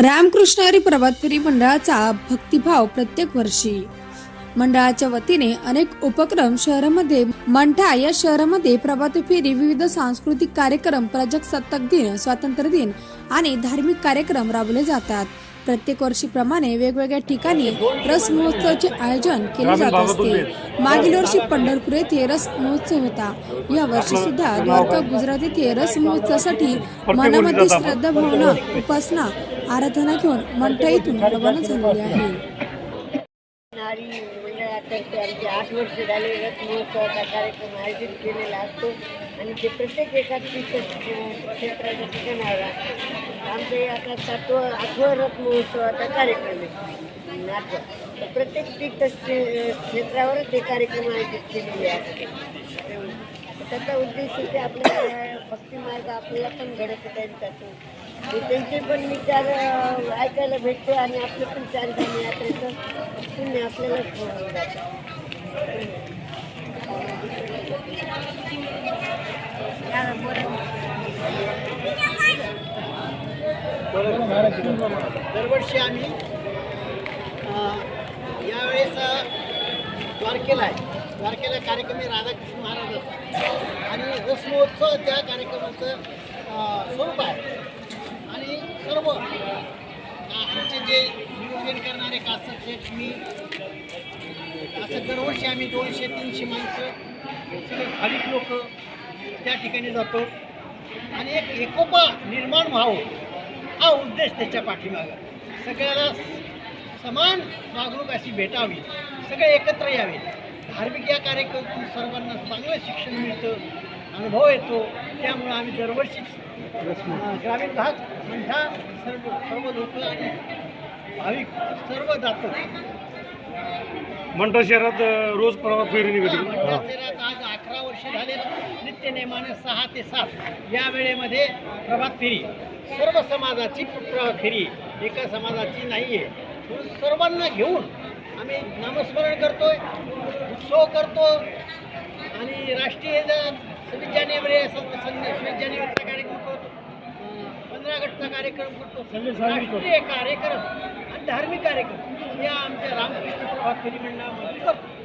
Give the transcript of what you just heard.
रामकृष्ण हरी प्रभातफेरी मंडळाचा भक्तिभाव प्रत्येक वर्षी. मंडळाच्या वतीने अनेक उपक्रम शहरामध्ये मंठा या शहरामध्ये प्रभात फेरी विविध सांस्कृतिक कार्यक्रम प्रजासत्ताक दिन स्वातंत्र्य दिन आणि धार्मिक कार्यक्रम राबवले जातात. प्रत्येक वर्षीप्रमाणे वेगवेगळ्या ठिकाणी रस महोत्सवाचे आयोजन केले जात असते. मागील वर्षी पंढरपूर येथे रस महोत्सव होता. या वर्षी सुद्धा द्वारका गुजरात येथे रस महोत्सवासाठी मनामध्ये श्रद्धा भावना उपासना आराधना घेऊन मंठा येथून रवाना झालेली आहे. नारी मंडळातर्फे आमचे आठ वर्ष झाले रथ महोत्सवाचा कार्यक्रम आयोजित केलेला असतो. आणि ते प्रत्येक एका तीर्थ क्षेत्राच्या ठिकाणावर असतो आमचं हे आता सातवं आठवं रथ महोत्सवाचा कार्यक्रम आहे. आठवा तर प्रत्येक तीर्थ क्षेत्रावरच हे कार्यक्रम आयोजित केलेले असते. त्याचा उद्देश ते आपल्या भक्तिमार्ग आपल्याला पण घडत त्यांच्यातून त्यांचे. पण विचार ऐकायला भेटते आणि आपले पण चार चारधाम यात्रेचं पुण्य आपल्याला दरवर्षी आम्ही यावेळेस द्वारकेला आहे. तारखेला कार्यक्रम आहे राधाकृष्ण महाराजाचा आणि रस्मोत्सव त्या कार्यक्रमाचं स्वरूप आहे. आणि सर्व आमचे जे नियोजन करणारे कासर शेठ मी असं दरवर्षी आम्ही दोनशे तीनशे माणसं सगळे भाविक लोक त्या ठिकाणी जातो. आणि एक एकोपा निर्माण व्हावं हा उद्देश त्याच्या पाठीमागं. सगळ्याला समान वागणूक अशी भेटावी सगळे एकत्र यावे. धार्मिक या कार्यक्रमातून सर्वांना चांगलं शिक्षण मिळतं अनुभव येतो. त्यामुळं आम्ही दरवर्षी ग्रामीण भाग मंठा सर्व सर्व लोक आणि भाविक सर्व जातो. मंठा शहरात रोज प्रवास फेरी निघते शहरात आज अकरा वर्ष झाले. नित्य नेमानं सहा ते सात या वेळेमध्ये प्रभात फेरी. सर्व समाजाची प्रभात फेरी. एका समाजाची नाही आहे म्हणून सर्वांना घेऊन आम्ही नामस्मरण करतोय उत्सव करतो आणि राष्ट्रीय सव्वीस जानेवारी सव्वीस जानेवारीचा कार्यक्रम करतो. पंधरा ऑगस्टचा कार्यक्रम करतो. राष्ट्रीय कार्यक्रम आणि धार्मिक कार्यक्रम या आमच्या रामकृष्ण प्रभात फेरी मंडळामध्ये करतो